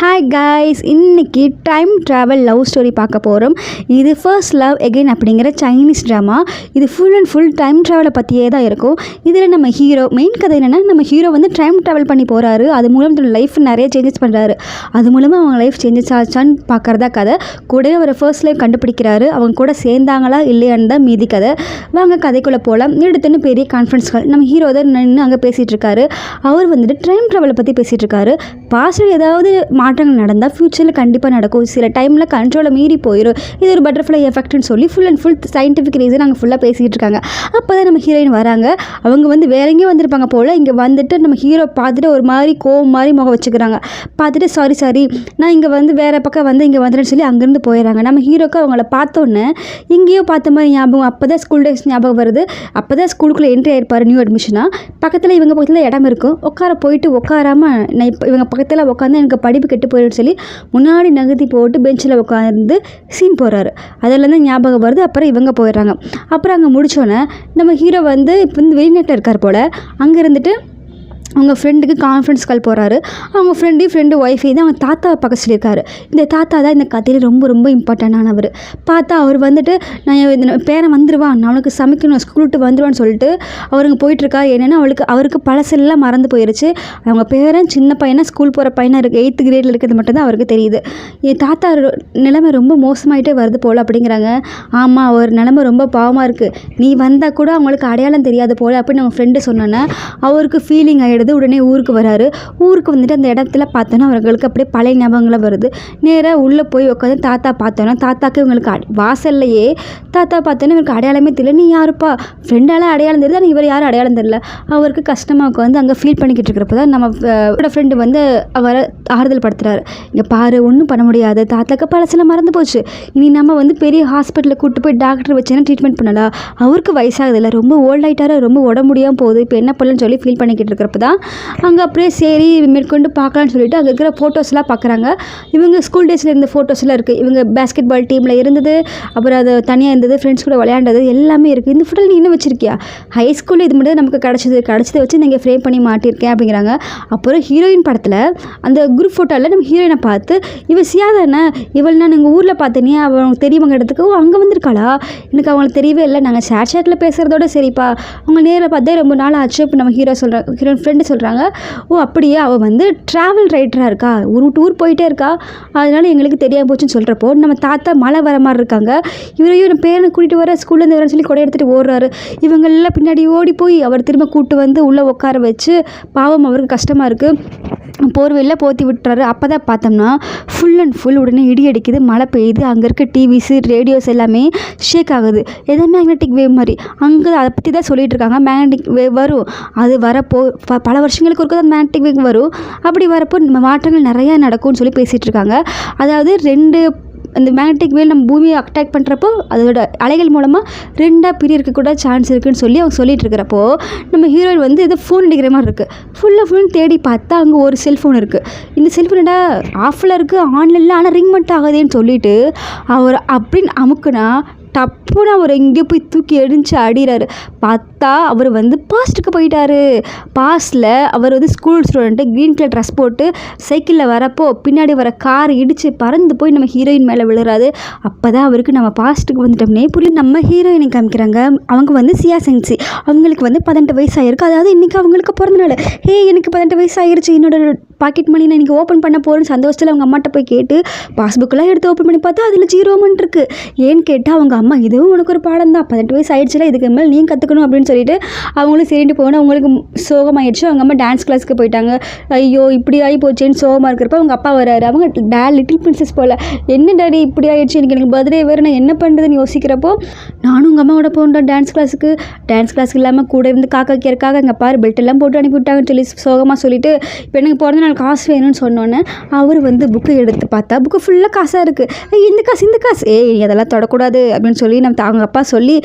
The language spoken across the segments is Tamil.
ஹாய் காய்ஸ் இன்னைக்கு டைம் ட்ராவல் லவ் ஸ்டோரி பார்க்க போகிறோம் இது ஃபர்ஸ்ட் லவ் எகைன் அப்படிங்கிற சைனீஸ் ட்ராமா இது ஃபுல் அண்ட் ஃபுல் டைம் ட்ராவலை பற்றியே தான் இருக்கும். இதில் நம்ம ஹீரோ மெயின் கதை என்னென்னா நம்ம ஹீரோ வந்து டைம் ட்ராவல் பண்ணி போகிறாரு அது மூலம் தன்னோட லைஃப் நிறைய சேஞ்சஸ் பண்ணுறாரு அது மூலமாக அவங்க லைஃப் சேஞ்சஸ் ஆச்சான்னு பார்க்குறதா கதை. கூடவே அவர் ஃபர்ஸ்ட் லைஃப் கண்டுபிடிக்கிறாரு. அவங்க கூட சேர்ந்தாங்களா இல்லையான்னு தான் மீதி கதை. வாங்க கதைக்குள்ளே போகலாம் எடுத்துன்னு பெரிய கான்ஃபரன்ஸ்கள் நம்ம ஹீரோ தான் நின்று அங்கே பேசிகிட்டு இருக்காரு. அவர் வந்துட்டு டைம் ட்ராவலை பற்றி பேசிகிட்டு இருக்காரு. பாஸ்டில் ஏதாவது மாற்றங்கள் நடந்தால் ஃப்யூச்சரில் கண்டிப்பாக நடக்கும். சில டைமில் கண்ட்ரோலை மீறி போயிடும் இது ஒரு பட்டர்ஃப்ளை எஃபெக்ட்னு சொல்லி full and full scientific reason அங்கே ஃபுல்லாக பேசிகிட்டு இருக்காங்க. அப்போ தான் நம்ம ஹீரோயின் வராங்க. அவங்க வந்து வேற எங்கேயும் வந்திருப்பாங்க போல். இங்கே வந்துட்டு நம்ம ஹீரோ பார்த்துட்டு ஒரு மாதிரி கோவம் மாதிரி முகம் வச்சுக்கிறாங்க. பார்த்துட்டு சாரி சாரி நான் இங்கே வந்து வேறு பக்கம் வந்து இங்கே வந்துட்டேன்னு சொல்லி அங்கேருந்து போயிடறாங்க. நம்ம ஹீரோக்கு அவங்கள பார்த்தோன்னே எங்கேயோ பார்த்த மாதிரி ஞாபகம் அப்போ தான் ஸ்கூல் டேஸ் ஞாபகம் வருது. அப்போ தான் ஸ்கூலுக்குள்ளே என்ட்ரி ஆயிருப்பார் நியூ அட்மிஷனாக பக்கத்தில் இவங்க பக்கத்தில் இடம் இருக்கும். உட்கார போயிட்டு உட்காராம நான் இப்போ இவங்க பக்கத்தில் உட்காந்து எனக்கு படிப்பு கெட்டு போயிடுன்னு சொல்லி முன்னாடி நகர்த்தி போட்டு பெஞ்சில் உட்காந்து சீன் போகிறாரு அதிலேருந்து ஞாபகம் வருது. அப்புறம் இவங்க போயிடுறாங்க. அப்புறம் அங்கே முடிச்சோன்னே நம்ம ஹீரோ வந்து இப்போ வந்து வெளிநாட்டில் இருக்கார் போல். அங்கே இருந்துட்டு அவங்க ஃப்ரெண்டுக்கு கான்ஃபரன்ஸ் கால் போகிறாரு அவங்க ஃப்ரெண்டு ஃப்ரெண்டு ஒய்ஃபை தான் அவங்க தாத்தாவை பார்க்க சொல்லியிருக்காரு. இந்த தாத்தா தான் இந்த கதையில் ரொம்ப ரொம்ப இம்பார்ட்டண்டானவர் பார்த்தா அவர் வந்துட்டு நான் பேரன் வந்துடுவான் அவனுக்கு சமைக்கணும். ஸ்கூல் விட்டு வந்துடுவான்னு சொல்லிட்டு அவருங்க போயிட்டுருக்காரு என்னென்னா அவளுக்கு அவருக்கு பழசெல்லாம் மறந்து போயிருச்சு. அவங்க பேரன் சின்ன பையனாக ஸ்கூல் போகிற பையனாக இருக்குது எயித்து கிரேடில் இருக்கிறது மட்டும்தான் அவருக்கு தெரியுது. என் தாத்தா நிலைமை ரொம்ப மோசமாயிட்டே வருது போல் அப்படிங்கிறாங்க. ஆமாம் அவர் நிலைமை ரொம்ப பாவமாக இருக்குது நீ வந்தால் கூட அவங்களுக்கு அடையாளம் தெரியாது போல் அப்படின்னு அவங்க ஃப்ரெண்டு சொன்னோன்னே அவருக்கு ஃபீலிங் ஆகிடுது உடனே ஊருக்கு வராரு. ஊருக்கு வந்துட்டு அந்த இடத்துல பார்த்தோன்னா அவர்களுக்கு அப்படியே பழைய ஞாபகங்களாக வருது. நேராக உள்ளே போய் உட்காந்து தாத்தா பார்த்தோன்னா தாத்தாக்கு இவங்களுக்கு வாசல்லையே தாத்தா பார்த்தோன்னா இவருக்கு அடையாளமே தெரியல. நீ யாருப்பா? ஃப்ரெண்டால அடையாளம் தெரியல ஆனால் இவர் யாரும் அடையாளம் தெரியல. அவருக்கு கஷ்டமாக உட்காந்து அங்கே ஃபீல் பண்ணிக்கிட்டு இருக்கிறப்ப தான் நம்ம ஃப்ரெண்டு வந்து அவரை ஆறுதல் படுத்துறாரு. இங்கே பாரு ஒன்றும் பண்ண முடியாது. தாத்தாக்கு பழசெல்லாம் மறந்து போச்சு. இனி நம்ம வந்து பெரிய ஹாஸ்பிட்டலில் கூட்டு போய் டாக்டர் வச்சுன்னா ட்ரீட்மெண்ட் பண்ணலாம்? அவருக்கு வயசாகுதில்ல ரொம்ப ஓல்ட் ஆகிட்டாரு ரொம்ப உடம்பு முடியாமல் போகுது. இப்போ என்ன பண்ணலன்னு சொல்லி ஃபீல் பண்ணிக்கிட்டு இருக்கிறப்ப தான் அங்கே அப்படியே சரி மேற்கொண்டு பார்க்கலான்னு சொல்லிட்டு அங்கே இருக்கிற ஃபோட்டோஸ்லாம் பார்க்குறாங்க. இவங்க ஸ்கூல் டேஸில் இருந்த ஃபோட்டோஸ்லாம் இருக்குது இவங்க பேஸ்கெட் பால் டீமில் இருந்தது அப்புறம் அது தனியாக இருந்தது ஃப்ரெண்ட்ஸ் கூட விளையாண்டது எல்லாமே இருக்குது இந்த ஃபோட்டோ நீ இன்னும் வச்சிருக்கியா? ஹை ஸ்கூலில் இது மட்டும் நமக்கு கிடச்சது கிடச்சதை வச்சு நீங்கள் ஃப்ரேம் பண்ணி மாட்டியிருக்கேன் அப்படிங்கிறாங்க. அப்புறம் ஹீரோயின் படத்தில் அந்த குரூப் ஃபோட்டோவில் நம்ம ஹீரோயினை பார்த்து இவள் சியா தானே இவள் நான் எங்கள் ஊரில் பார்த்தேனே அவங்களுக்கு தெரியுமாங்க இடத்துக்கு ஓ அங்கே வந்திருக்காளா? எனக்கு அவங்களுக்கு தெரியவே இல்லை. நாங்கள் ஷேர் ஷேட்டில் பேசுகிறதோட சரிப்பா. அவங்க நேரில் பார்த்தே ரொம்ப நாள் ஆச்சு. இப்போ நம்ம ஹீரோ சொல்கிறாங்க ஹீரோயின் ஃப்ரெண்ட் சொல்கிறாங்க ஓ அப்படியே? அவள் வந்து ட்ராவல் ரைட்டராக இருக்கா? ஒரு டூர் போயிட்டே இருக்கா? அதனால எங்களுக்கு தெரியாமல் போச்சுன்னு சொல்கிறப்போ நம்ம தாத்தா மழை வர மாதிரி இருக்காங்க. இவரையும் என் பேரனை கூட்டிகிட்டு வர ஸ்கூல்லேருந்து வரேன்னு சொல்லி கொடை எடுத்துகிட்டு ஓடுறாரு. இவங்கெல்லாம் பின்னாடி ஓடி போய் அவர் திரும்ப கூப்பிட்டு வந்து உள்ளே உட்கார வச்சு பாவம் அவருக்கு கஷ்டமாக இருக்குது போர்வையில் போற்றி விட்டுறாரு. அப்போ தான் பார்த்தோம்னா ஃபுல் அண்ட் ஃபுல் உடனே இடி அடிக்குது. மழை பெய்யுது. அங்கே இருக்க டிவிஸு ரேடியோஸ் எல்லாமே ஷேக் ஆகுது. ஏதோ மேக்னெட்டிக் வேவ் மாதிரி. அங்கே அதை பற்றி தான் சொல்லிட்டு இருக்காங்க. மேக்னெட்டிக் வேவ் வரும். அது வரப்போ ப- பல வருஷங்களுக்கு ஒருக்க தான் மேக்னெட்டிக் வேவ் வரும். அப்படி வரப்போ நம்ம மாற்றங்கள் நிறையா நடக்கும்னு சொல்லி பேசிகிட்டு இருக்காங்க அதாவது ரெண்டு அந்த மேக்னெட்டிக் வேல் நம்ம பூமியை அட்டாக் பண்ணுறப்போ அதோட அலைகள் மூலமாக ரெண்டாக பிரியறதுக்கு கூட சான்ஸ் இருக்குதுன்னு சொல்லி அவங்க சொல்லிட்டு இருக்கிறப்போ நம்ம ஹீரோயின் வந்து இது ஃபோன் அடிக்கிற மாதிரி இருக்குது ஃபுல்லாக ஃபுல் தேடி பார்த்தா அங்கே ஒரு செல்ஃபோன் இருக்குது இந்த செல்ஃபோன் என்ன ஆஃபில் இருக்குது ஆன்லைனில் ஆனால் ரிங் மட்டும் ஆகுதேன்னு சொல்லிட்டு அவர் அப்படின்னு அமுக்குனா டப்புன்னு அவர் எங்கேயோ போய் தூக்கி எடிஞ்சு அடிறாரு பார்த்து அவர் வந்து பாஸ்ட்டுக்கு போயிட்டாரு. பாஸ்டில் அவர் வந்து school student green colour dress போட்டு சைக்கிளில் வரப்போ பின்னாடி வர கார் இடித்து பறந்து போய் நம்ம ஹீரோயின் மேலே விழுறாரு. அப்போ தான் அவருக்கு நம்ம பாஸ்ட்டுக்கு வந்துட்டோம்னே புரியும் நம்ம ஹீரோயினை காமிக்கிறாங்க. அவங்க வந்து சியா சென்சி. அவங்களுக்கு வந்து பதினெட்டு வயசு ஆயிருக்கு அதாவது இன்றைக்கி அவங்களுக்கு பிறந்த நாள். ஹே எனக்கு பதினெட்டு வயசு என்னோட பாக்கெட் மணி நான் இன்றைக்கி ஓப்பன் பண்ண போகிறேன்னு சந்தோஷத்தில் அவங்க அம்மாட்ட போய் கேட்டு பாஸ்புக்கெலாம் எடுத்து ஓப்பன் பண்ணி பார்த்தா அதில் ஜீரோ அமௌண்ட் இருக்குது ஏன்னு கேட்டால் அவங்க அம்மா இதுவும் உனக்கு ஒரு பாடம் தான். பதினெட்டு வயசு ஆயிடுச்சுல இதுக்கு மேலே நீ கற்றுக்கணும் அப்படின்னு சொல்லிட்டு அவங்களும் சரிட்டு போகணும் அவங்களுக்கு சோகமாயிடுச்சு அவங்க அம்மா டான்ஸ் கிளாஸ்க்கு போயிட்டாங்க. ஐயோ இப்படி ஆகி போச்சேன்னு சோகமாக இருக்கிறப்ப அவங்க அப்பா வராரு அவங்க டே லிட்டில் பிரின்சஸ் போல். என்ன டாடி இப்படி ஆயிடுச்சு எனக்கு எனக்கு பர்த்டே வேறு. நான் என்ன பண்ணுறதுன்னு யோசிக்கிறப்போ நானும் உங்கள் அம்மாவோட போகணும் டான்ஸ் கிளாஸுக்கு டான்ஸ் கிளாஸ் இல்லாமல் கூட இருந்து காக்கா கேட்காக எங்கள் பாரு பெல்ட் எல்லாம் போட்டு அனுப்பிவிட்டாங்கன்னு சொல்லி சோகமாக சொல்லிட்டு இப்போ எனக்கு பிறந்த நாள் காசு வேணும்னு சொன்னோன்னே அவர் வந்து புக்கு எடுத்து பார்த்தா புக்கு ஃபுல்லாக காசாக இருக்குது இந்த காசு இந்த காசு. ஏய் நீ அதெல்லாம் தொடக்கூடாது. அப்படின்னு சொல்லி நம்ம அவங்க அப்பா சொல்லி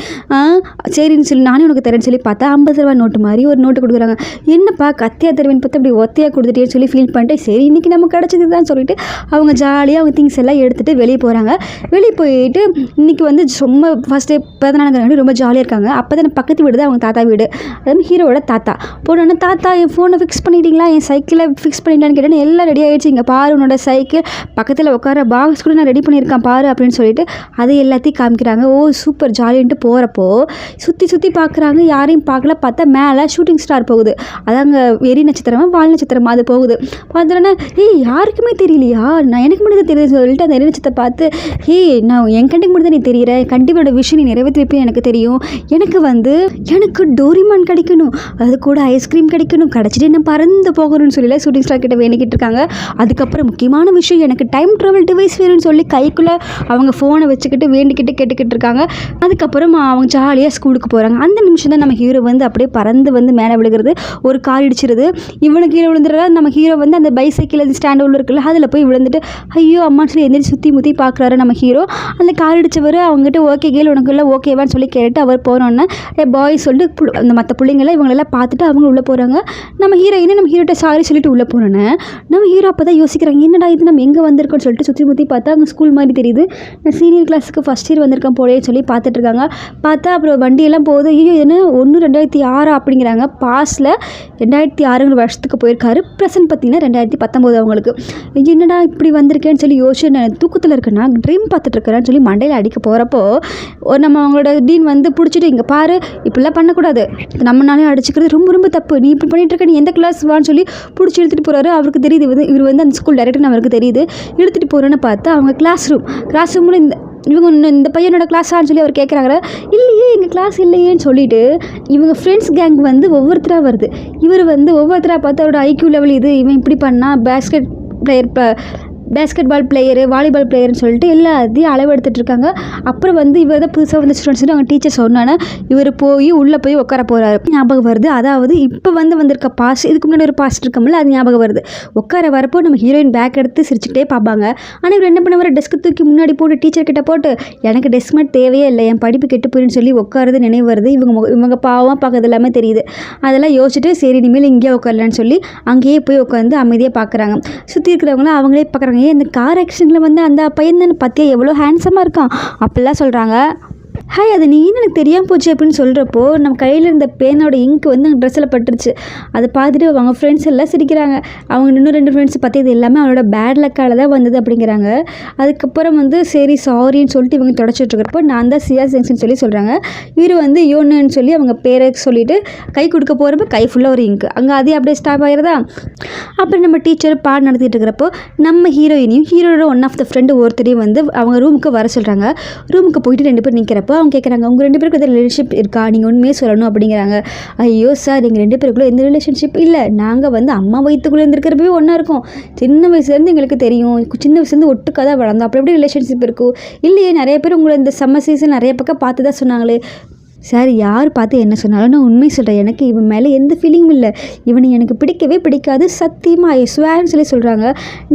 சரின்னு சொல்லி நானே உனக்கு தரேன்னு சொல்லி பார்த்தா ஐம்பது ரூபா நோட்டு மாதிரி ஒரு நோட்டு கொடுக்குறாங்க. என்னப்பா கத்தியாக தருவேன்னு பார்த்து அப்படி ஒத்தையாக கொடுத்துட்டேன்னு சொல்லி ஃபீல் பண்ணிட்டு சரி இன்றைக்கி நம்ம கிடச்சது தான் சொல்லிட்டு அவங்க ஜாலியாக அவங்க திங்ஸ் எல்லாம் எடுத்துகிட்டு வெளியே போகிறாங்க வெளியே போயிட்டு இன்றைக்கி வந்து ரொம்ப ஃபஸ்ட்டு டே பிறந்தநாளுங்கிறாங்க ரொம்ப ஜாலியாக இருக்காங்க. அப்போ தான் பக்கத்து வீடு தான் அவங்க தாத்தா வீடு. அதாவது ஹீரோவோட தாத்தா. போனோன்னே தாத்தா என் ஃபோனை ஃபிக்ஸ் பண்ணிட்டீங்களா? என் சைக்கிளை ஃபிக்ஸ் பண்ணிட்டான்னு கேட்டேன்னு எல்லாம் ரெடி ஆகிடுச்சு இங்கே பாரு உன்னோட சைக்கிள் பக்கத்தில் உட்கார பாக்ஸ் கூட நான் ரெடி பண்ணியிருக்கேன் பாரு அப்படின்னு சொல்லிட்டு அதை எல்லாத்தையும் காமிக்கிறாங்க. ஓ சூப்பர் ஜாலின்ட்டு போகிறப்போ சுற்றி சுற்றி பார்க்குறாங்க யாரையும் பார்க்கல பார்த்தா மேலே ஷூட்டிங் ஸ்டார் போகுது. அதாங்க எரி நட்சத்திரமா வால் நட்சத்திரமா அது போகுது. பார்த்தோன்னா ஏய் யாருக்குமே தெரியலையா? நான் எனக்கு மட்டும் தெரியுது சொல்லிட்டு அந்த எரி நட்சத்திரத்தை பார்த்து ஏய் நான் என் கண்டுக்கு மட்டும் தான் நீ தெரியற. கண்டிப்போட விஷயம் நீ நிறைவேற்றி வைப்பேன் எனக்கு தெரியும். எனக்கு வந்து எனக்கு டோரிமான் கிடைக்கணும். அது கூட ஐஸ்கிரீம் கிடைக்கணும். கிடச்சிட்டு என்ன பறந்து போகணும்னு சொல்லி ஷூட்டிங் ஸ்டார் கிட்ட வேண்டிக்கிட்டு இருக்காங்க. அதுக்கப்புறம் முக்கியமான விஷயம் எனக்கு டைம் ட்ராவல் டிவைஸ் வேணும்னு சொல்லி கைக்குள்ளே அவங்க ஃபோனை வச்சுக்கிட்டு வேண்டிக்கிட்டு கேட்டுக்கிட்டு இருக்காங்க. அதுக்கப்புறம் அவங்க ஜாலியாக ஸ்கூலுக்கு போகிறாங்க அந்த நிமிஷம் தான் நம்ம ஹீரோ வந்து அப்படியே பறந்து வந்து மேலே விழுகிறது ஒரு கார் இடிச்சிருது. இவனு கீழே விழுந்துடுறா நம்ம ஹீரோ வந்து அந்த பைசைக்கிள் அது ஸ்டாண்ட் உள்ள இருக்குல்ல அதில் போய் விழுந்துட்டு ஐயோ அம்மான்னு சொல்லி எந்திரி சுற்றி முற்றி பார்க்குறாரு நம்ம ஹீரோ அந்த கார் இடிச்சவர் அவங்ககிட்ட ஓகே கேள் உனக்கு எல்லாம் ஓகேவான்னு சொல்லி கேட்டு அவர் போனோன்னே ஏ பாய் சொல்லிட்டு அந்த மற்ற பிள்ளைங்கள இவங்களெல்லாம் பார்த்துட்டு அவங்க உள்ளே போகிறாங்க நம்ம ஹீரோயினே நம்ம ஹீரோட்ட சாரி சொல்லிட்டு உள்ளே போனோன்னே நம்ம ஹீரோ அப்போ தான் யோசிக்கிறாங்க என்னடா இது நம்ம எங்கே வந்திருக்கோம்னு சொல்லிட்டு சுற்றி முற்றி பார்த்தா அங்கே ஸ்கூல் மாதிரி தெரியுது. நான் சீனியர் கிளாஸுக்கு ஃபஸ்ட் இயர் வந்திருக்கேன் போலே சொல்லி பார்த்துட்ருக்காங்க பார்த்தா அப்புறம் வண்டியெல்லாம் போகுது ஐயோ என்ன ஒன்று ரெண்டாயிரத்தி ஆறா அப்படிங்கிறாங்க. பாஸில் ரெண்டாயிரத்தி ஆறுங்கிற வருஷத்துக்கு போயிருக்காரு. ப்ரெசன்ட் பார்த்தீங்கன்னா ரெண்டாயிரத்தி பத்தொம்போது அவங்களுக்கு. என்னடா இப்படி வந்திருக்கேன்னு சொல்லி யோசிச்சு நான் தூக்கத்தில் இருக்கேன்னா ட்ரீம் பார்த்துட்டு இருக்கிறேன்னு சொல்லி மண்டையில் அடிக்க போகிறப்போ ஒரு நம்ம அவங்களோட டீன் வந்து பிடிச்சிட்டு இங்கே பாரு இப்படிலாம் பண்ணக்கூடாது. நம்மளாலே அடிச்சுக்கிறது ரொம்ப ரொம்ப தப்பு. நீ இப்படி பண்ணிட்டு இருக்க நீ எந்த கிளாஸ் வான்னு சொல்லி பிடிச்சி இழுத்துட்டு போகிறாரு அவருக்கு தெரியுது. இவர் இவர் வந்து அந்த ஸ்கூல் டைரக்டர் அவருக்கு தெரியுது. இழுத்துட்டு போகிறேன்னு பார்த்தா அவங்க கிளாஸ் ரூம் கிளாஸ் ரூமில் இந்த இவங்க இன்னும் இந்த பையனோட கிளாஸான்னு சொல்லி அவர் கேட்குறாங்க இல்லையே எங்கள் கிளாஸ் இல்லையேன்னு சொல்லிட்டு இவங்க ஃப்ரெண்ட்ஸ் கேங் வந்து ஒவ்வொருத்தராக வருது. இவர் வந்து ஒவ்வொருத்தராக பார்த்து அவரோட ஐக்யூ லெவல் இது இவன் இப்படி பண்ணால் basket player basketball player volleyball பிளேயர்னு சொல்லிட்டு எல்லாத்தையும் அளவு இருக்காங்க. அப்புறம் வந்து இவர் தான் புதுசாக வந்து ஸ்டூடெண்ட்ஸ் அவங்க டீச்சர் சொன்னானே இவர் போய் உள்ளே போய் உட்கார போகிறாரு ஞாபகம் வருது. அதாவது இப்போ வந்து வந்திருக்க பாஸ் இதுக்கு முன்னாடி ஒரு பாஸ்ட் இருக்கமில்ல அது ஞாபகம் வருது. உட்கார வரப்போ நம்ம ஹீரோயின் பேக் எடுத்து சிரிச்சுட்டே பார்ப்பாங்க. ஆனால் இவர் என்ன பண்ணுவார்? டெஸ்க்கு தூக்கி முன்னாடி போட்டு டீச்சர் கிட்ட போட்டு எனக்கு டெஸ்க் மேட் தேவையே இல்லை என் படிப்பு கெட்டு போயிடுன்னு சொல்லி உட்காருது நினைவு வருது. இவங்க இவங்க பாவமாக பார்க்கறது எல்லாமே தெரியுது. அதெல்லாம் யோசிச்சுட்டு சரி இனிமேல் இங்கேயே உட்காரலான்னு சொல்லி அங்கேயே போய் உட்காந்து அமைதியாக பார்க்குறாங்க. சுற்றி இருக்கிறவங்களாம் அவங்களே பார்க்குறாங்க ஏன் இந்த கார் ஆக்சிடெண்ட்டில் வந்து அந்த பையன் தானே பார்த்தியா எவ்வளோ ஹேண்ட்ஸமாக இருக்கான். அப்படிலாம் சொல்கிறாங்க ஹாய் அது நீ எனக்கு தெரியாமல் போச்சு அப்படின்னு சொல்கிறப்போ நம்ம கையில் இருந்த பேனோட இங்க் வந்து ட்ரெஸ்ஸில் பட்டுருச்சு. அதை பார்த்துட்டு அவங்க ஃப்ரெண்ட்ஸ் எல்லாம் சிரிக்கிறாங்க. அவங்க இன்னும் ரெண்டு ஃப்ரெண்ட்ஸ் பார்த்து இது எல்லாமே அவனோட பேட் லக்கால் தான் வந்தது அப்படிங்கிறாங்க. அதுக்கப்புறம் வந்து சரி சாரின்னு சொல்லிட்டு இவங்க தொடச்சிட்ருக்கிறப்போ நான் தான் சியா ஜங்ஷன் சொல்லி சொல்கிறாங்க இவர் வந்து யோனுன்னு சொல்லி அவங்க பேரை சொல்லிவிட்டு கை கொடுக்க போகிறப்ப கை ஃபுல்லாக ஒரு இங்க். அங்கே அதே அப்படியே ஸ்டாப் ஆகிறதா அப்புறம் நம்ம டீச்சர் பாடம் நடத்திட்டு இருக்கிறப்போ நம்ம ஹீரோயினையும் ஹீரோட ஒன் ஆஃப் த ஃப்ரெண்டு ஒருத்தரையும் வந்து அவங்க ரூமுக்கு வர சொல்கிறாங்க ரூமுக்கு போயிட்டு ரெண்டு பேர் நிற்கிறப்போ அவங்க கேட்குறாங்க உங்கள் ரெண்டு பேருக்கு எதாவது ரிலேஷன்ஷிப் இருக்கா? நீங்கள் உண்மையே சொல்லணும் அப்படிங்கிறாங்க. ஐயோ சார் எங்கள் ரெண்டு பேருக்குள்ளே எந்த ரிலேஷன்ஷிப் இல்லை. நாங்கள் வந்து அம்மா வயிற்றுக்குள்ளே இருந்திருக்கிறப்பவே ஒன்றா இருக்கும். சின்ன வயசுலேருந்து எங்களுக்கு தெரியும். சின்ன வயசுலேருந்து ஒட்டுக்காக தான் வளர்ந்தோம். அப்படி எப்படி ரிலேஷன்ஷிப் இருக்கும்? இல்லையே நிறைய பேர் உங்களை இந்த சம்மர் சீசன் நிறைய பக்கம் பார்த்து தான் சொன்னாங்களே. சார் யார் பார்த்து என்ன சொன்னாலும் நான் உண்மை சொல்கிறேன் எனக்கு இவன் மேலே எந்த ஃபீலிங்கும் இல்லை. இவனை எனக்கு பிடிக்கவே பிடிக்காது. சத்தியமாக ஐ ஸ்வேர்னு சொல்லி சொல்கிறாங்க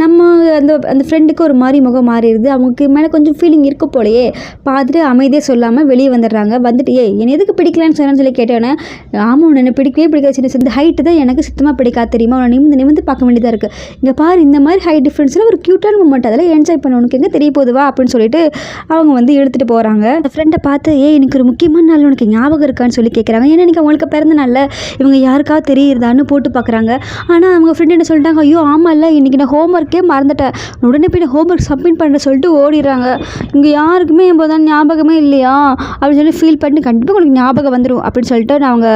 நம்ம அந்த அந்த ஃப்ரெண்டுக்கு ஒரு மாதிரி முகம் மாறிடுது. அவங்களுக்கு மேலே கொஞ்சம் ஃபீலிங் இருக்க போலையே. பார்த்துட்டு அமைதியாக சொல்லாமல் வெளியே வந்துடுறாங்க. வந்துட்டு ஏ என்னை எதுக்கு பிடிக்கலான்னு சொன்னான்னு சொல்லி கேட்டேன்னே ஆமாம் உன்னை எனக்கு பிடிக்கவே பிடிக்காது சின்ன சின்ன ஹைட்டு தான் எனக்கு சுத்தமாக பிடிக்காது தெரியுமா? உன்னை நிமிந்து நிமிந்து பார்க்க வேண்டியதாக இருக்குது இங்கே பாரு இந்த மாதிரி ஹைட் டிஃப்ரென்ஸில் ஒரு க்யூட்டான மூமெண்ட் அதெல்லாம் என்ஜாய் பண்ண. உனக்கு எங்கே தெரிய போதுவா அப்படின்னு சொல்லிட்டு அவங்க வந்து இழுத்துட்டு போகிறாங்க அந்த ஃப்ரெண்டை பார்த்து ஏ எனக்கு ஒரு முக்கியமான நாள் உனக்கு ஞாபகம் இருக்கான்னு சொல்லி கேட்குறாங்க ஏன்னா எனக்கு அவங்களுக்கு பிறந்த நாளில் இவங்க யாருக்காவது தெரியுதான்னு போட்டு பார்க்குறாங்க ஆனால் அவங்க ஃப்ரெண்டு என்ன சொல்லிட்டாங்க ஐயோ ஆமாம் இல்லை இன்றைக்கி நான் ஹோம்ஒர்க்கே மறந்துட்டேன். உடனே போய் ஹோம்ஒர்க் சப்மிட் பண்ணுற சொல்லிட்டு ஓடிடுறாங்க. இங்கே யாருக்குமே எப்போதான் ஞாபகமே இல்லையா? அப்படின்னு சொல்லி ஃபீல் பண்ணி கண்டிப்பாக உங்களுக்கு ஞாபகம் வந்துடும் அப்படின்னு சொல்லிட்டு நான் அவங்க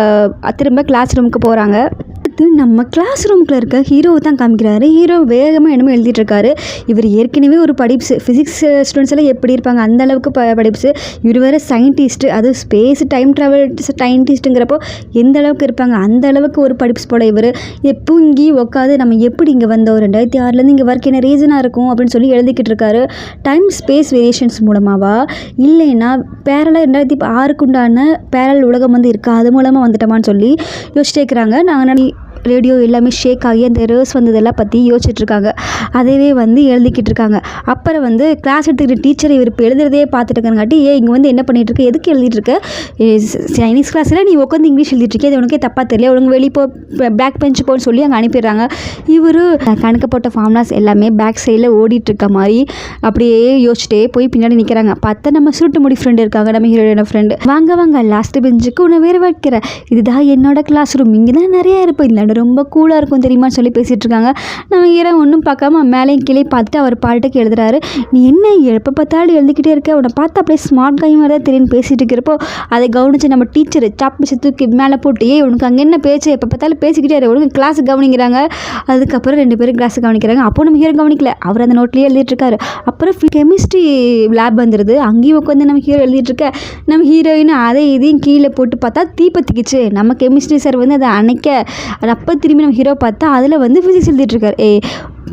திரும்ப கிளாஸ் ரூமுக்கு போகிறாங்க அடுத்து நம்ம கிளாஸ் ரூம்குள்ள இருக்க ஹீரோவை தான் காமிக்கிறாரு. ஹீரோ வேகமாக என்னமோ எழுதிட்டு இருக்காரு இவர் ஏற்கனவே ஒரு படிப்ஸ் ஃபிசிக்ஸ் ஸ்டூடெண்ட்ஸ் எல்லாம் எப்படி இருப்பாங்க அந்த அளவுக்கு ப படிப்ஸ் இவர் வேறு சயின்டிஸ்ட்டு அது ஸ்பேஸ் டைம் ட்ராவல் சயின்டிஸ்ட்டுங்கிறப்போ எந்த அளவுக்கு இருப்பாங்க அந்த அளவுக்கு ஒரு படிப்ஸ் போல் இவர். எப்போ இங்கேயும் உட்காந்து நம்ம எப்படி இங்கே வந்தோம் ரெண்டாயிரத்தி ஆறுலேருந்து இங்கே ஒர்க் என்ன ரீசனாக இருக்கும் அப்படின்னு சொல்லி எழுதிக்கிட்டு இருக்காரு டைம் ஸ்பேஸ் வேரியேஷன்ஸ் மூலமாவா? இல்லைன்னா பேரலாக ரெண்டாயிரத்தி ஆறுக்குண்டான பேரல் உலகம் வந்து இருக்கா அது மூலமாக வந்துட்டோமான்னு சொல்லி யோசிச்சுட்டு இருக்கிறாங்க. நாங்கள் ரேடியோ எல்லாமே ஷேக் ஆகி அந்த ரேஸ் வந்ததெல்லாம் பற்றி யோசிச்சுட்ருக்காங்க. அதையவே வந்து எழுதிக்கிட்டு இருக்காங்க அப்புறம் வந்து கிளாஸ் எடுத்துக்கிட்ட டீச்சர் இவர் இப்போ எழுதுறதே பார்த்துட்டு இருக்கங்காட்டி ஏ இங்கே வந்து என்ன பண்ணிகிட்டு இருக்கு எதுக்கு எழுதிட்டு இருக்க சைனீஸ் கிளாஸில் நீ உட்காந்து இங்கிலீஷ் எழுதிட்டு இருக்கே அது உனக்கே தப்பாக தெரியல. உனக்கு வெளியே போ பேக் பெஞ்ச் போன்னு சொல்லி அங்கே அனுப்பிடுறாங்க. இவர் கணக்கு போட்ட ஃபார்ம்லாஸ் எல்லாமே பேக் சைடில் ஓடிட்டுருக்க மாதிரி அப்படியே யோசிச்சுட்டே போய் பின்னாடி நிற்கிறாங்க பார்த்தா நம்ம சுருட்டு முடி ஃப்ரெண்டு இருக்காங்க நம்ம ஹீரோயின ஃப்ரெண்டு வாங்க வாங்க லாஸ்ட் பெஞ்சுக்கு உன்னை வேறு வைக்கிறேன் இதுதான் என்னோட கிளாஸ் ரூம் இங்கே தான் நிறையா இருப்போம் இல்லை ரொம்ப கூலாக இருக்கும் தெரியுமான்னு சொல்லி பேசிகிட்டு இருக்காங்க நம்ம ஹீரோ ஒன்றும் பார்க்காம மேலேயும் கீழே பார்த்துட்டு அவர் பாட்டுக்கு எழுதுறாரு. நீ என்ன எப்போ பார்த்தாலும் எழுதிக்கிட்டே இருக்க? உன்னை பார்த்து அப்படியே ஸ்மார்ட் கையும் வர தெரியும் பேசிகிட்டு இருக்கிறப்போ அதை கவனிச்சு நம்ம டீச்சர் சாப்பிச்சு தூக்கி மேலே போட்டு ஏ உனக்கு அங்கே என்ன பேச்சு? எப்போ பார்த்தாலும் பேசிக்கிட்டே இரு. உனக்கு கிளாஸ் கவனிக்கிறாங்க. அதுக்கப்புறம் ரெண்டு பேரும் கிளாஸ் கவனிக்கிறாங்க. அப்போ நம்ம ஹீரோ கவனிக்கல. அவர் அந்த நோட்லேயே எழுதிட்டு அப்புறம் கெமிஸ்ட்ரி லேப் வந்துடுது அங்கேயும் உட்காந்து நம்ம ஹீரோ எழுதிட்டு நம்ம ஹீரோயின் அதை இதையும் கீழே போட்டு பார்த்தா தீப்பத்திக்குச்சு. நம்ம கெமிஸ்ட்ரி சார் வந்து அதை அணைக்க அது அப்போ திரும்பி நம்ம ஹீரோ பார்த்தா அதில் வந்து ஃபிசிக்ஸ் எழுதிட்டுருக்காரு ஏ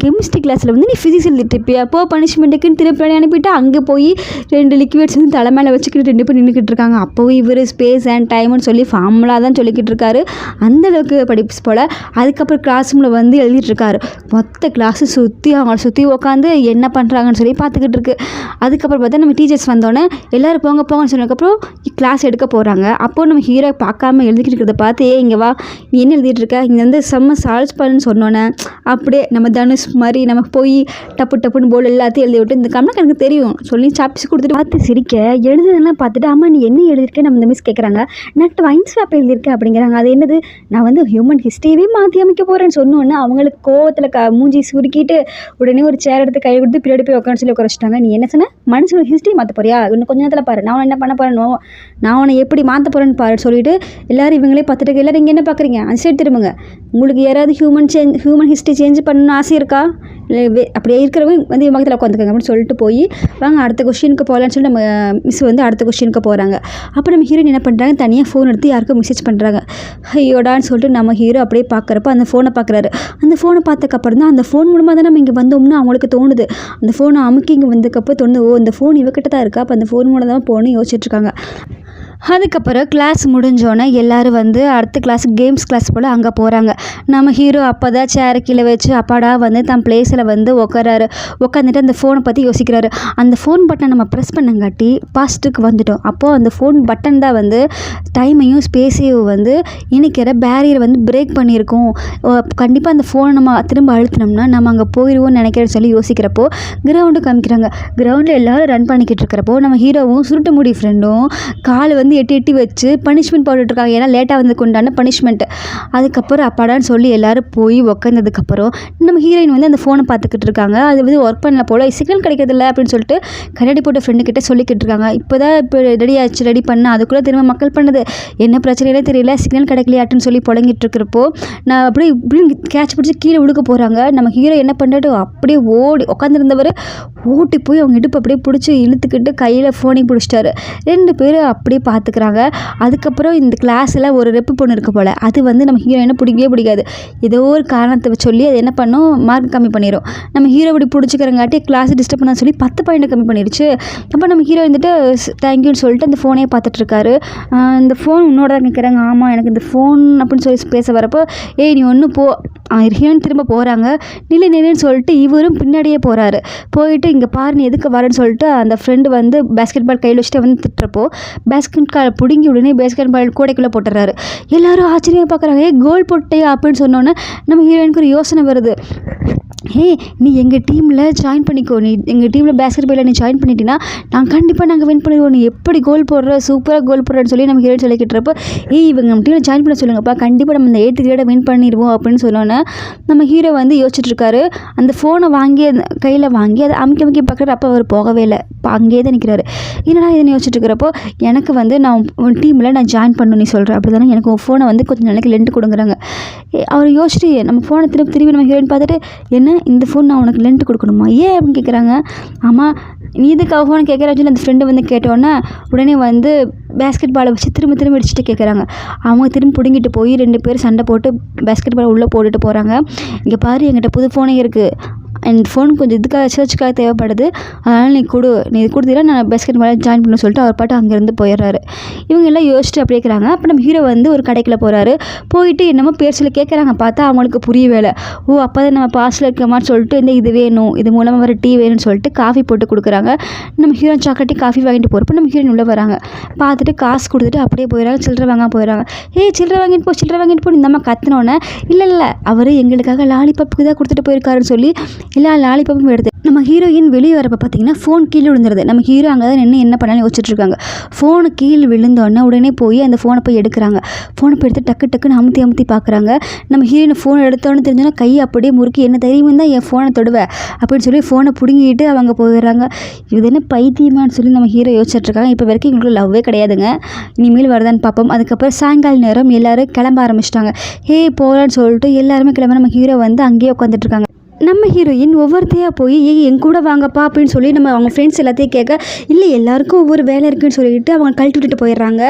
கெமிஸ்ட்ரி கிளாஸில் வந்து நீ ஃபிசிக்ஸ் எழுதிட்டு அப்போ பனிஷ்மெண்ட்டுக்குன்னு திருப்பி அனுப்பிட்டு அங்கே போய் ரெண்டு லிக்விட்ஸ் வந்து தலை மேலே வச்சுக்கிட்டு ரெண்டு பேர் நின்றுக்கிட்டு இருக்காங்க. அப்போவும் இவர் ஸ்பேஸ் அண்ட் டைம்னு சொல்லி ஃபார்முலா தான் சொல்லிக்கிட்டு இருக்காரு. அந்தளவுக்கு படிப்ஸ் போல். அதுக்கப்புறம் கிளாஸ் ரூமில் வந்து எழுதிட்டுருக்காரு மொத்த கிளாஸு சுற்றி அவங்கள சுற்றி உட்காந்து என்ன பண்ணுறாங்கன்னு சொல்லி பார்த்துக்கிட்டு இருக்கு. அதுக்கப்புறம் பார்த்தா நம்ம டீச்சர்ஸ் வந்தோடனே எல்லோரும் போங்க போங்கன்னு சொன்னதுக்கப்புறம் கிளாஸ் எடுக்க போகிறாங்க அப்போ நம்ம ஹீரோ பார்க்காம எழுதிக்கிட்டு இருக்கிறத பார்த்து ஏ இங்கே வா. நீ என்ன எழுதிட்டு இருக்க? இங்கே வந்து செம்ம சால்வ்ஸ் பண்ணுன்னு சொன்னோன்னே அப்படியே நம்ம தனுஷ் மாதிரி நம்ம போய் டப்பு டப்புன்னு போல் எல்லாத்தையும் எழுதி விட்டு இந்த கம்மிக்கு எனக்கு தெரியும். சொல்லி சாப்பிச்சு கொடுத்துட்டு பார்த்து சிரிக்க. எழுதுனதெல்லாம் பார்த்துட்டு அம்மா நீ என்ன எழுதியிருக்கேன் நம்ம இந்த மிஸ் கேட்குறாங்க நான் வைன்ஸ் ஸ்வாப் எழுதியிருக்கேன் அப்படிங்கிறாங்க. அது என்னது? நான் வந்து ஹியூமன் ஹிஸ்ட்ரியவே மாற்றி அமைக்க போகிறேன்னு சொன்னோன்னே அவங்களுக்கு கோவத்தில் க மூஞ்சி சுருக்கிட்டு உடனே ஒரு சேர் எடுத்து கை கொடுத்து பின்னாடி போய் உட்காந்து சொல்லி உட்கார வச்சுட்டாங்க. நீ என்ன சொன்ன? மனுஷன் ஹிஸ்ட்ரி மாற்ற போறியா? இன்னும் கொஞ்ச நேரத்தில் பாரு. நான் என்ன பண்ண போகிறேனோ நான் உன்னை எப்படி மாற்ற போகிறேன்னு பாரு சொல்லிட்டு எல்லாரும் இவங்களே பார்த்துட்டு எல்லாரும் இங்கே என்ன பார்க்குறீங்க அந்த சைடு திரும்புங்க. உங்களுக்கு யாராவது human change human history change பண்ணணும்னு ஆசை இருக்கா? இல்லை அப்படியே இருக்கிறவங்க வந்து என் பக்கத்தில் அப்படின்னு சொல்லிட்டு போய் வாங்க அடுத்த கொஷினுக்கு போகலான்னு சொல்லி நம்ம மிஸ் வந்து அடுத்த கொஷினுக்கு போகிறாங்க அப்போ நம்ம ஹீரோயின் என்ன பண்ணுறாங்க தனியாக ஃபோன் எடுத்து யாருக்கும் மெசேஜ் பண்ணுறாங்க ஐயோடான்னு சொல்லிட்டு நம்ம ஹீரோ அப்படியே பார்க்குறப்ப அந்த ஃபோனை பார்க்குறாரு அந்த ஃபோனை பார்த்தக்கப்புறம் தான் அந்த ஃபோன் மூலமாக தான் நம்ம இங்கே வந்தோம்னு அவங்களுக்கு தோணுது. அந்த ஃபோனை அமுக்கி இங்கே வந்ததுக்கப்புறம் தோணுது ஓ இந்த ஃபோன் இவக்கிட்ட தான் இருக்கா? அப்போ அந்த ஃபோன் மூலம் தான் போகணும்னு யோசிச்சுட்ருக்காங்க அதுக்கப்புறம் கிளாஸ் முடிஞ்சோடனே எல்லாரும் வந்து அடுத்த கிளாஸ் கேம்ஸ் கிளாஸ் போல் அங்கே போகிறாங்க நம்ம ஹீரோ அப்போ தான் சேரை கீழே வச்சு அப்பாடா வந்து தன் பிளேஸில் வந்து உட்காராரு உட்காந்துட்டு அந்த ஃபோனை பற்றி யோசிக்கிறாரு. அந்த ஃபோன் பட்டனை நம்ம ப்ரெஸ் பண்ணங்காட்டி பாஸ்ட்டுக்கு வந்துட்டோம். அப்போது அந்த ஃபோன் பட்டன் தான் வந்து டைமையும் ஸ்பேஸையும் வந்து இணைக்கிற பேரியர் வந்து பிரேக் பண்ணியிருக்கோம். கண்டிப்பாக அந்த ஃபோனை நம்ம திரும்ப அழுத்தினோம்னா நம்ம அங்கே போயிடுவோம்னு நினைக்கிறேன்னு சொல்லி யோசிக்கிறப்போ கிரவுண்டு காமிக்கிறாங்க. கிரவுண்டில் எல்லாரும் ரன் பண்ணிக்கிட்டு இருக்கிறப்போ நம்ம ஹீரோவும் சுருட்டு முடி ஃப்ரெண்டும் கால் வந்து வந்து எட்டி எட்டி வச்சு பனிஷ்மெண்ட் போட்டுட்ருக்காங்க. ஏன்னா லேட்டாக வந்ததுக்கு உண்டான பனிஷ்மெண்ட் அதுக்கப்புறம் அப்பாடான்னு சொல்லி எல்லாரும் போய் உக்காந்ததுக்கப்புறம் நம்ம ஹீரோயின் வந்து அந்த ஃபோனை பார்த்துக்கிட்டு இருக்காங்க அது வந்து ஒர்க் பண்ணல போல் சிக்னல் கிடைக்கிறதில்ல அப்படின்னு சொல்லிட்டு கண்ணாடி போட்ட ஃப்ரெண்டு கிட்ட சொல்லிக்கிட்டு இருக்காங்க இப்போ தான் இப்போ ரெடி ஆச்சு ரெடி பண்ண அதுக்குள்ளே திரும்ப மக்கள் பண்ணது. என்ன பிரச்சனையே தெரியல சிக்னல் கிடைக்கலையாட்டுன்னு சொல்லி புழங்கிட்டு இருக்கிறப்போ நான் அப்படியே இப்படின்னு கேட்ச் பிடிச்சி கீழே விழுக்க போகிறாங்க நம்ம ஹீரோ என்ன பண்ணுறாரு அப்படியே ஓடி உட்காந்துருந்தவர் ஓட்டி போய் அவங்க இடுப்பு அப்படியே பிடிச்சி இழுத்துக்கிட்டு கையில் ஃபோனையும் பிடிச்சிட்டாரு. ரெண்டு பேரும் அப்படியே பார்த்துக்கிறாங்க அதுக்கப்புறம் இந்த கிளாஸில் ஒரு ரெப்பு பொண்ணு இருக்க போல். அது வந்து நம்ம ஹீரோயினை பிடிக்கவே பிடிக்காது. ஏதோ ஒரு காரணத்தை சொல்லி அது என்ன பண்ணும்? மார்க் கம்மி பண்ணிடும் நம்ம ஹீரோ இப்படி பிடிச்சிக்கிறங்காட்டி கிளாஸ் டிஸ்டர்ப் பண்ண சொல்லி பத்து பாயிண்ட் கம்மி பண்ணிடுச்சு அப்போ நம்ம ஹீரோ வந்துட்டு தேங்க்யூன்னு சொல்லிட்டு அந்த ஃபோனே பார்த்துட்ருக்காரு இந்த ஃபோன் உன்னோட தான் கேட்குறாங்க ஆமாம் எனக்கு இந்த ஃபோன் அப்படின்னு சொல்லி பேச வரப்போ ஏய் நீ ஒன்று போ. ஹீரோன்னு திரும்ப போகிறாங்க நில்லு நிலைன்னு சொல்லிட்டு இவரும் பின்னாடியே போகிறாரு போயிட்டு இங்கே பாரு நீ எதுக்கு வரேன்னு சொல்லிட்டு அந்த ஃப்ரெண்டு வந்து பேஸ்கெட் பால் கையில் வச்சுட்டு வந்து திட்டுறப்போ பேஸ்கெட் கால் பிடுங்கி உடனே பேஸ்கெட் பால் கூடைக்குள்ளே போட்டுறாரு. எல்லாரும் ஆச்சரியமாக பார்க்குறாங்க. ஏ கோல் போட்டையா அப்படின்னு சொன்னோன்னே நம்ம ஹீரோயினுக்கு ஒரு யோசனை வருது. ஹே நீ எங்கள் டீமில் ஜாயின் பண்ணிக்கோ. நீ எங்கள் டீமில் பேஸ்கெட் பாலில் நீ ஜாயின் பண்ணிட்டீங்கன்னா நான் கண்டிப்பாக நாங்கள் வின் பண்ணிடுவோம். நீ எப்படி கோல் போடுற சூப்பராக கோல் போடுறன்னு சொல்லி நம்ம ஹீரோ சொல்லிக்கிட்டுறப்போ ஏய் இவங்க நம்ம டீமில் ஜாயின் பண்ண சொல்லுங்கப்பா. கண்டிப்பாக நம்ம இந்த எயித்து கிரேடை வின் பண்ணிடுவோம். அப்படின்னு சொன்னோன்னே நம்ம ஹீரோ வந்து யோசிச்சுட்ருக்காரு அந்த ஃபோனை வாங்கி கையில் வாங்கி அதை அமுக்கி அமுக்கி பார்க்குறாரு அப்போ அவர் போகவே இல்லை. இப்போ அங்கேயே தான் நிற்கிறாரு என்னடா இதுன்னு யோசிச்சுட்டு இருக்கிறப்போ எனக்கு வந்து நான் உன் டீமில் நான் ஜாயின் பண்ணணும் நீ சொல்கிறேன் அப்படி தானே எனக்கு உன் ஃபோனை வந்து கொஞ்சம் நாளைக்கு லெண்ட் கொடுங்குறாங்க. ஏ, அவர் யோசிச்சுட்டு நம்ம ஃபோனை திருப்பி திரும்பி நம்ம ஹீரோயின் பார்த்துட்டு என்ன இந்த ஃபோன் நான் உனக்கு லென்ட் கொடுக்கணுமா? ஏன்? அப்படின்னு கேட்குறாங்க ஆமாம் நீ இதுக்காக ஃபோன் கேட்குற சொல்லி அந்த ஃப்ரெண்டு வந்து கேட்டோன்னே உடனே வந்து பேஸ்கெட் பாலை வச்சு திரும்ப திரும்ப அடிச்சுட்டு கேட்குறாங்க அவங்க திரும்ப பிடுங்கிட்டு போய் ரெண்டு பேர் சண்டை போட்டு பேஸ்கெட் பால் உள்ளே போட்டுட்டு போகிறாங்க இங்கே பாரு என்கிட்ட புது ஃபோனே இருக்குது அண்ட் ஃபோன் கொஞ்சம் இதுக்காக ரிசர்ச்சுக்காக தேவைப்படுது. அதனால் நீ கொடு. நீ இது கொடுத்தீங்கன்னா நான் பேஸ்கெட் மேலே ஜாயின் பண்ண சொல்லிட்டு அவர் பாட்டு அங்கேருந்து போயிடுறாரு. இவங்க எல்லாம் யோசிச்சுட்டு அப்படியே இருக்கிறாங்க. அப்போ நம்ம ஹீரோ வந்து ஒரு கடைக்குள்ள போகிறாரு போயிட்டு என்னமோ பேர் சொல்லி கேட்குறாங்க பார்த்தா அவங்களுக்கு புரிய வேலை. ஓ அப்போ தான் நம்ம பாஸில் இருக்கமான்னு சொல்லிட்டு இந்த இது வேணும். இது மூலமாக வர டீ வேணும்னு சொல்லிட்டு காஃபி போட்டு கொடுக்குறாங்க. நம்ம ஹீரோ சாக்லேட்டி காஃபி வாங்கிட்டு போகிறப்ப நம்ம ஹீரோயின் உள்ளே வராங்க. பார்த்துட்டு காசு கொடுத்துட்டு அப்படியே போயிடறாங்க. சில்லற வாங்க போயிடறாங்க. ஏ சில்லற வாங்கிட்டு போ சில்லற வாங்கிட்டு போ இந்த அம்மா கத்துனோன்னே இல்லை இல்லை அவர் எங்களுக்காக லாலிபப்புக்கு தான் கொடுத்துட்டு போயிருக்காருன்னு சொல்லி எல்லா லாலிபப்பும் எடுத்து நம்ம ஹீரோயின் வெளியே வரப்போ பார்த்தீங்கன்னா ஃபோன் கீழே விழுந்துருது. நம்ம ஹீரோ அங்கே தான் நின்று என்ன பண்ணாலும் யோசிச்சுட்டு இருக்காங்க ஃபோனு கீழே விழுந்தோடனே உடனே போய் அந்த ஃபோனை போய் எடுக்கிறாங்க. ஃபோனை போய் எடுத்து டக்கு டக்குன்னு அமுத்தி அமுத்தி பார்க்குறாங்க நம்ம ஹீரோயின் ஃபோன் எடுத்தோன்னு தெரிஞ்சோன்னா கை அப்படியே முறுக்கி என்ன தெரியுமே தான் என் ஃபோனை தொடுவேன் அப்படின்னு சொல்லி ஃபோனை பிடுங்கிட்டு அவங்க போயிடுறாங்க. இது என்ன பைத்தியமான்னு சொல்லி நம்ம ஹீரோ யோசிச்சுட்ருக்காங்க. இப்போ வரைக்கும் எங்களுக்கு லவ்வே கிடையாதுங்க. இனிமேல் வருதான்னு பார்ப்போம் அதுக்கப்புறம் சாயங்கால நேரம் எல்லோரும் கிளம்ப ஆரம்பிச்சிட்டாங்க. ஹே போகலான்னு சொல்லிட்டு எல்லாருமே கிளம்ப நம்ம ஹீரோ வந்து அங்கேயே உட்காந்துட்டு இருக்காங்க நம்ம ஹீரோயின் ஒவ்வொருத்தையாக போய் ஏய் என் கூட வாங்கப்பா அப்படின்னு சொல்லி நம்ம அவங்க ஃப்ரெண்ட்ஸ் எல்லாத்தையும் கேட்க இல்லை எல்லாருக்கும் ஒவ்வொரு வேலை இருக்குன்னு சொல்லிட்டு அவங்க கழட்டி விட்டுட்டு போயிடுறாங்க.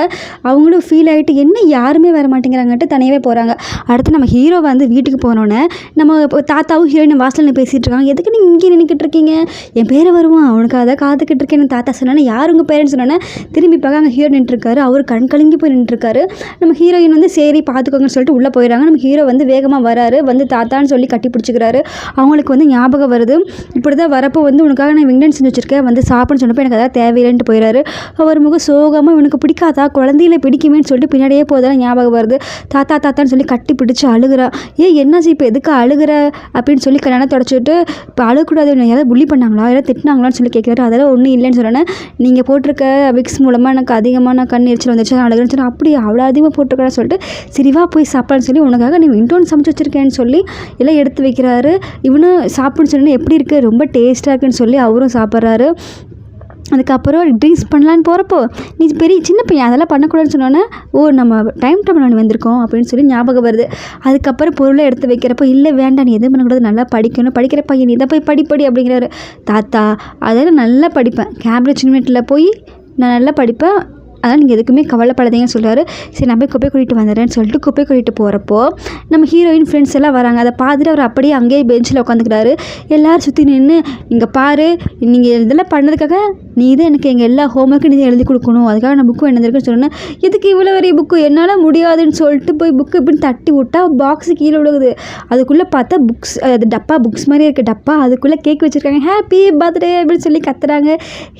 அவங்களும் ஃபீல் ஆகிட்டு என்ன யாருமே வர மாட்டேங்கிறாங்கன்ட்டு தனியாகவே போகிறாங்க அடுத்து நம்ம ஹீரோ வந்து வீட்டுக்கு போனோன்னே நம்ம இப்போ தாத்தாவும் ஹீரோயின் வாசலில் பேசிகிட்டு இருக்காங்க. எதுக்கு நீங்கள் இங்கே நின்றுக்கிட்டு இருக்கீங்க? என் பேரை வருவான் அவனுக்கு அதை காத்துக்கிட்டு இருக்கேன் தாத்தா சொன்னோன்னே யார் உங்கள் பேரண்ட்ஸ் சொன்னோன்னே திரும்பி பார்க்க அங்கே ஹீரோ நின்றுருக்காரு அவர் கண் கலங்கி போய் நின்றுருக்காரு நம்ம ஹீரோயின் வந்து சரி பார்த்துக்கோங்கன்னு சொல்லிட்டு உள்ளே போயிடுறாங்க. நம்ம ஹீரோ வந்து வேகமாக வராரு. வந்து தாத்தான்னு சொல்லி கட்டி பிடிச்சிக்கிறாரு. அவங்களுக்கு வந்து ஞாபகம் வருது. இப்படி தான் வரப்போ வந்து உனக்காக நான் விங்டன் செஞ்சு வச்சுருக்கேன் வந்து சாப்பிடுன்னு சொன்னப்போ எனக்கு அதான் தேவையில்லைன்ட்டு போயிடாரு அவர் முக சோகமாக இவனுக்கு பிடிக்காதா? குழந்தையில பிடிக்குமேன்னு சொல்லிட்டு பின்னாடியே போதெல்லாம் ஞாபகம் வருது. தாத்தா தாத்தான்னு சொல்லி கட்டி பிடிச்சி அழுகிறா. ஏன் என்னாச்சு இப்போ? எதுக்கு அழுகிற? அப்படின்னு சொல்லி கல்யாணம் தொடச்சிட்டு இப்போ அழுகக்கூடாது. யாராவது புள்ளி பண்ணாங்களா? யாராவது திட்டினாங்களான்னு சொல்லி கேட்குறாரு அதெல்லாம் ஒன்றும் இல்லைன்னு சொன்னேன். நீங்கள் போட்டிருக்க விக்ஸ் மூலமாக எனக்கு அதிகமான கண் எரிச்சல் வந்துச்சு. நான் அழுகிறேன்னு சொன்னேன். அப்படி அவ்வளோ அதிகமாக போட்டிருக்கா சொல்லிட்டு சிரிவாக போய் சாப்பிடன்னு சொல்லி உனக்காக நீ விண்டோன்னு சமைச்சு வச்சிருக்கேன்னு சொல்லி எல்லாம் எடுத்து வைக்கிறாரு. இவனும் சாப்பிடுன்னு சொன்னேன் எப்படி இருக்குது ரொம்ப டேஸ்ட்டாக இருக்குன்னு சொல்லி அவரும் சாப்பிட்றாரு. அதுக்கப்புறம் ட்ரிங்க்ஸ் பண்ணலான்னு போகிறப்போ நீ பெரிய சின்ன பையன் அதெல்லாம் பண்ணக்கூடாதுன்னு சொன்னோன்னே ஓ நம்ம டைம் டேபிள் வந்திருக்கோம் அப்படின்னு சொல்லி ஞாபகம் வருது. அதுக்கப்புறம் பொருளை எடுத்து வைக்கிறப்போ இல்லை வேண்டாம் நீ எதுவும் பண்ணக்கூடாது நல்லா படிக்கணும். படிக்கிற பையன் இதை போய் படிப்படி அப்படிங்கிறாரு. தாத்தா அதெல்லாம் நல்லா படிப்பேன். கேம்பிரிட்ஜ் யூனிவர்சிட்டியில் போய் நான் நல்லா படிப்பேன். அதனால் நீங்கள் எதுக்குமே கவலைப்படாதீங்கன்னு சொல்கிறாரு சரி நான் போய் குப்பை கூட்டிகிட்டு வந்துடுறேன்னு சொல்லிட்டு குப்பை கூட்டிகிட்டு போகிறப்போ நம்ம ஹீரோயின் ஃப்ரெண்ட்ஸ் எல்லாம் வராங்க. அதை பார்த்துட்டு அவர் அப்படியே அங்கேயே பெஞ்சில் உட்காந்துக்கிறாரு. எல்லோரும் சுற்றி நின்று இங்கே பாரு நீங்கள் இதெல்லாம் பண்ணதுக்காக நீ தான் எனக்கு எங்கள் எல்லா ஹோம்ஒர்க்கும் நீ எழுதி கொடுக்கணும். அதுக்காக நான் புக்கும் என்ன சொன்னேன். எதுக்கு இவ்வளோ பெரிய புக்கு என்னால் முடியாதுன்னு சொல்லிட்டு போய் புக்கு இப்படின்னு தட்டி விட்டா பாக்ஸு கீழே விழுகுது. அதுக்குள்ளே பார்த்தா புக்ஸ் அது டப்பா புக்ஸ் மாதிரி இருக்க. டப்பா அதுக்குள்ளே கேக் வச்சுருக்காங்க. ஹாப்பி பர்த்டே அப்படின்னு சொல்லி கத்துறாங்க.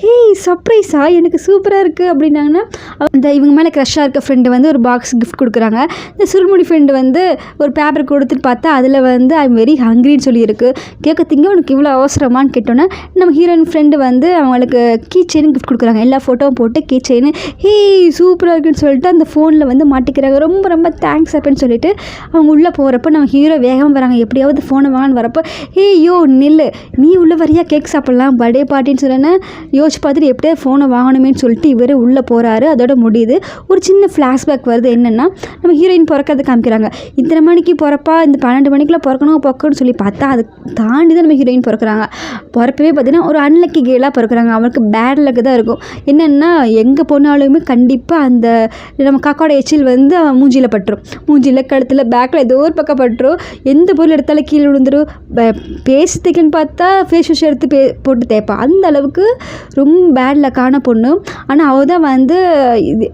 ஹே சர்ப்ரைஸா எனக்கு சூப்பராக இருக்குது அப்படின்னாங்கன்னா அந்த இவங்க மேலே க்ரஷ்ஷாக இருக்க ஃப்ரெண்டு வந்து ஒரு பாக்ஸ் கிஃப்ட் கொடுக்குறாங்க. இந்த சுருமுடி ஃப்ரெண்டு வந்து ஒரு பேப்பர் கொடுத்துட்டு பார்த்தா அதில் வந்து ஐம் வெரி ஹங்க்ரின்னு சொல்லியிருக்கு. கேட்க திங்க உனக்கு இவ்வளோ அவசரமான்னு கேட்டோன்னே நம்ம ஹீரோயின் ஃப்ரெண்டு வந்து அவங்களுக்கு கீ செயின் கிஃப்ட் கொடுக்குறாங்க. எல்லா ஃபோட்டோவும் போட்டு கீ செயின் ஹே சூப்பராக இருக்குன்னு சொல்லிட்டு அந்த ஃபோனில் வந்து மாட்டிக்கிறாங்க. ரொம்ப ரொம்ப தேங்க்ஸ் அப்படின்னு சொல்லிட்டு அவங்க உள்ளே போகிறப்ப நம்ம ஹீரோ வேகமாக வராங்க. எப்படியாவது ஃபோனை வாங்கன்னு வரப்போ ஹே யோ நில்லு. நீ உள்ள வரியா? கேக் சாப்பிட்லாம். பர்த்டே பார்ட்டின்னு சொன்னேன் யோசிச்சு பார்த்துட்டு எப்படியாவது ஃபோனை வாங்கணுமேன்னு சொல்லிட்டு இவர் உள்ளே போகிறாரு அதோட முடியுது. ஒரு சின்ன ஃப்ளாஷ்பேக் வருது. என்னென்னா நம்ம ஹீரோயின் பிறக்கிறது காமிக்கிறாங்க. இத்தனை மணிக்கு பிறப்பா? இந்த பன்னெண்டு மணிக்குள்ளே பிறக்கணும் பிறக்கணும்னு சொல்லி பார்த்தா அது தாண்டி தான் நம்ம ஹீரோயின் பிறக்கிறாங்க. பிறப்பவே பார்த்தீங்கன்னா ஒரு அன்லக்கி கேலாக பிறக்கிறாங்க. அவருக்கு பேட் லக்கு தான் இருக்கும். என்னென்னா எங்கே போனாலுமே கண்டிப்பாக அந்த நம்ம காக்காவோட எச்சில் வந்து அவன் மூஞ்சியில் பட்டுரும். மூஞ்சியில் கழுத்தில் பேக்கில் ஏதோ ஒரு பக்கம் பட்டுரும். எந்த பொருள் எடுத்தாலும் கீழே விழுந்துரும். பேசுறதுக்குன்னு பார்த்தா ஃபேஸ் வாஷ் எடுத்து பே போட்டு தேய்ப்பான் அந்த அளவுக்கு ரொம்ப பேட் லக்கான பொண்ணு. ஆனால் அவள் தான் வந்து இது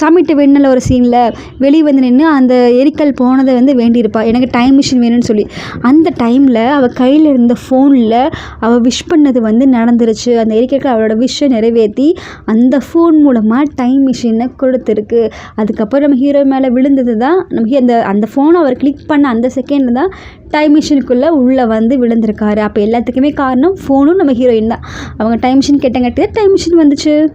சாமிட்டு வெண்ணில் ஒரு சீனில் வெளியே வந்து நின்று அந்த எரிக்கல் போனதை வந்து வேண்டியிருப்பா. எனக்கு டைம் மிஷின் வேணும்னு சொல்லி. அந்த டைமில் அவள் கையில் இருந்த ஃபோனில் அவள் விஷ் பண்ணது வந்து நடந்துருச்சு. அந்த எரிக்கலுக்கு அவளோட விஷை நிறைவேற்றி அந்த ஃபோன் மூலமாக டைம் மிஷினை கொடுத்துருக்கு. அதுக்கப்புறம் நம்ம ஹீரோ மேலே விழுந்தது தான் நம்ம ஹீ- அந்த அந்த ஃபோனை அவர் கிளிக் பண்ண அந்த செகண்டில் தான் டைம் மிஷினுக்குள்ளே உள்ளே வந்து விழுந்திருக்காரு. அப்போ எல்லாத்துக்குமே காரணம் ஃபோனும் நம்ம ஹீரோயின் தான். அவங்க டைம் மிஷின் கேட்டங்காட்டி டைம் மிஷின் வந்துச்சு.